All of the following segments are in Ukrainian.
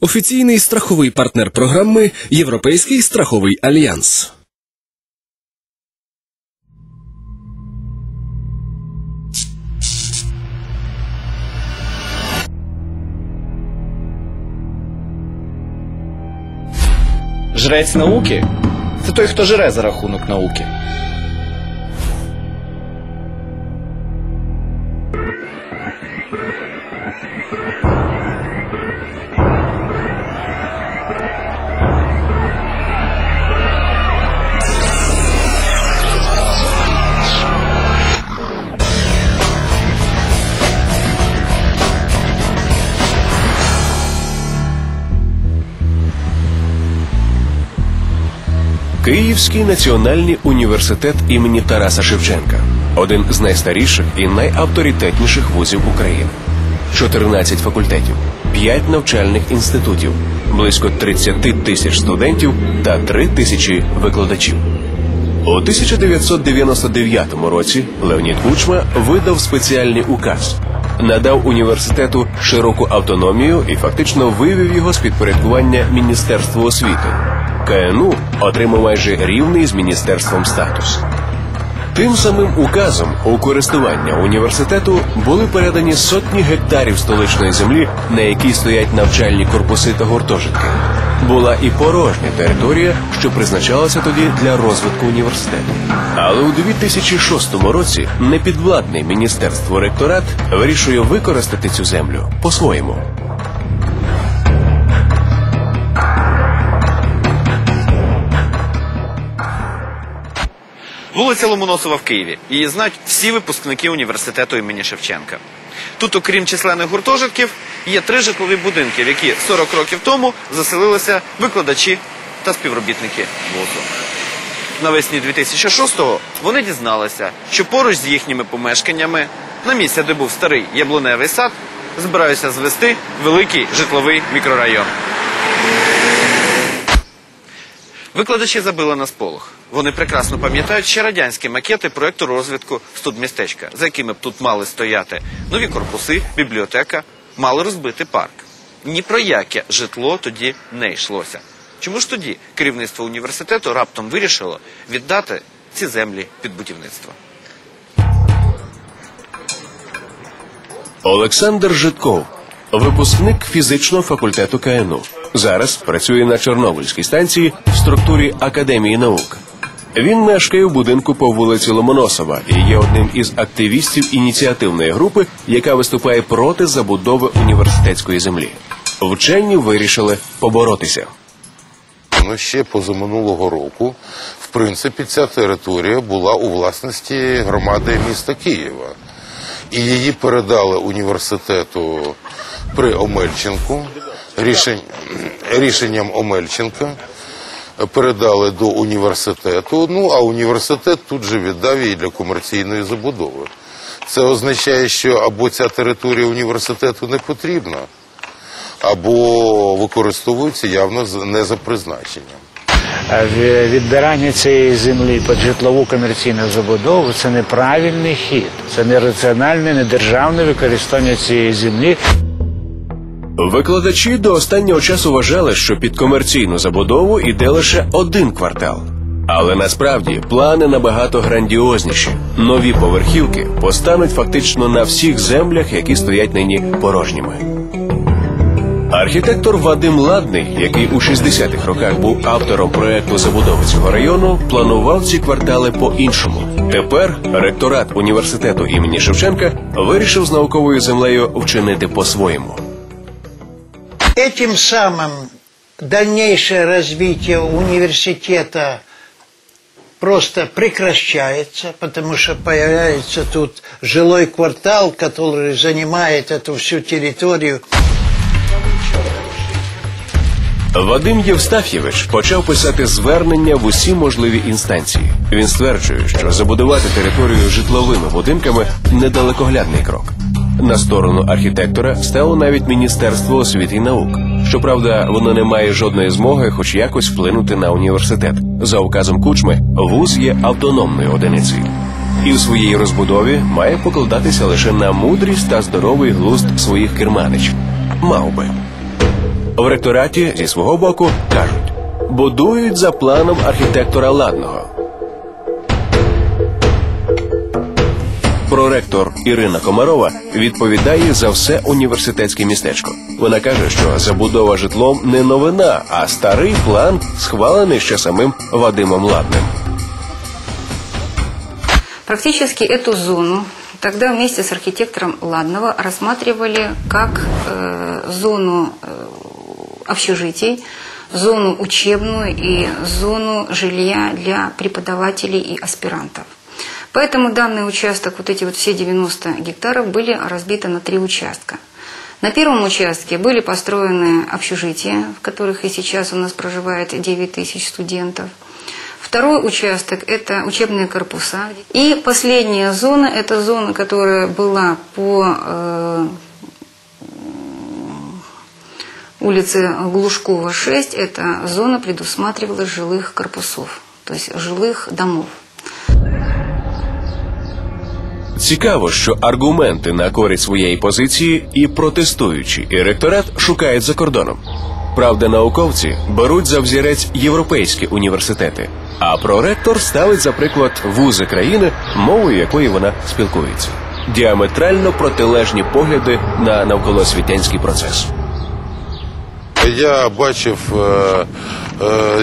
Офіційний страховий партнер програми Європейський страховий альянс. Жрець науки це той, хто жре за рахунок науки. Київський національний університет імені Тараса Шевченка один з найстаріших і найавторитетніших вузів України. 14 факультетів, 5 навчальних інститутів, близько 30 тисяч студентів та 3 тисячі викладачів. У 1999 році Леонід Кучма видав спеціальний указ, надав університету широку автономію і фактично вивів його з підпорядкування Міністерства освіти. КНУ отримав майже рівний з міністерством статус. Тим самим указом у користування університету були передані сотні гектарів столичної землі, на якій стоять навчальні корпуси та гуртожитки. Була і порожня територія, що призначалася тоді для розвитку університету. Але у 2006 році непідвладний міністерство ректорат вирішує використати цю землю по-своєму. Вулиця Ломоносова в Києві. Її знають всі випускники університету імені Шевченка. Тут, окрім численних гуртожитків, є три житлові будинки, в які 40 років тому заселилися викладачі та співробітники вузу. Навесні 2006-го вони дізналися, що поруч з їхніми помешканнями, на місці, де був старий яблуневий сад, збираються звести великий житловий мікрорайон. Викладачі забили на сполох. Вони прекрасно пам'ятають ще радянські макети проекту розвитку студмістечка, за якими б тут мали стояти нові корпуси, бібліотека, мали розбити парк. Ні про яке житло тоді не йшлося. Чому ж тоді керівництво університету раптом вирішило віддати ці землі під будівництво? Олександр Житков, випускник фізичного факультету КНУ. Зараз працює на Чорнобильській станції в структурі Академії наук. Він мешкає в будинку по вулиці Ломоносова і є одним із активістів ініціативної групи, яка виступає проти забудови університетської землі. Вчені вирішили поборотися. Ну, ще позаминулого року, в принципі, ця територія була у власності громади міста Києва. І її передали університету при Омельченку рішень, рішенням Омельченка. Передали до університету. Ну а університет тут же віддав її для комерційної забудови. Це означає, що або ця територія університету не потрібна, або використовується явно не за призначенням. Відбирання цієї землі під житлову комерційну забудову це неправильний хід, це нераціональне, недержавне використання цієї землі. Викладачі до останнього часу вважали, що під комерційну забудову йде лише один квартал. Але насправді плани набагато грандіозніші. Нові поверхівки постануть фактично на всіх землях, які стоять нині порожніми. Архітектор Вадим Ладний, який у 60-х роках був автором проекту забудови цього району, планував ці квартали по-іншому. Тепер ректорат університету імені Шевченка вирішив з науковою землею вчинити по-своєму. Этим самым дальнейшее развитие университета просто прекращается, потому что появляется тут жилой квартал, который занимает эту всю территорию. Вадим Євстаф'євич почав писати звернення в усі можливі інстанції. Він стверджує, що забудувати територію житловими будинками недалекоглядний крок. На сторону архітектора стало навіть Міністерство освіти і наук. Щоправда, воно не має жодної змоги, хоч якось вплинути на університет. За указом кучми, вуз є автономною одиницею. І в своїй розбудові має покладатися лише на мудрість та здоровий глузд своїх керманичів. Мав би. В ректораті зі свого боку кажуть, будують за планом архітектора Ладного. Проректор Ірина Комарова відповідає за все університетське містечко. Вона каже, що забудова житлом не новина, а старий план, схвалений ще самим Вадимом Ладним. Практически эту зону тогда вместе с архитектором Ладного рассматривали как э, зону э, общежитий, зону учебную и зону жилья для преподавателей и аспирантов. Поэтому данный участок, вот эти вот все 90 гектаров, были разбиты на три участка. На первом участке были построены общежития, в которых и сейчас у нас проживает 9 тысяч студентов. Второй участок – это учебные корпуса. И последняя зона – это зона, которая была по э, улице Глушкова, 6. Эта зона предусматривала жилых корпусов, то есть жилых домов. Цікаво, що аргументи на користь своєї позиції і протестуючі, і ректорат шукають за кордоном. Правда, науковці беруть за взірець європейські університети, а проректор ставить за приклад вузи країни, мовою якої вона спілкується. Діаметрально протилежні погляди на навколоосвітянський процес. Я бачив, е,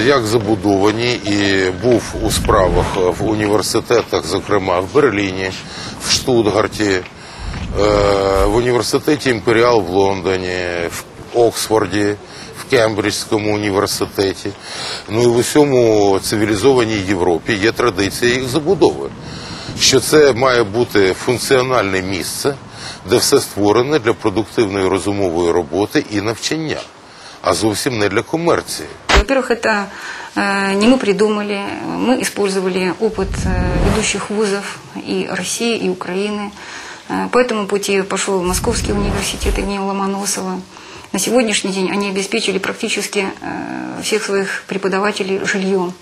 як забудовані і був у справах в університетах, зокрема в Берліні, в Штутгарті, е, в університеті Імперіал в Лондоні, в Оксфорді, в Кембриджському університеті. Ну і в усьому цивілізованій Європі є традиція їх забудови. Що це має бути функціональне місце, де все створене для продуктивної розумової роботи і навчання, а зовсім не для комерції. Во-первых, это э, не мы придумали, мы использовали опыт э, ведущих вузов и России, и Украины. Э, По этому пути пошел Московский университет имени Ломоносова. На сегодняшний день они обеспечили практически всех своих преподавателей жильем.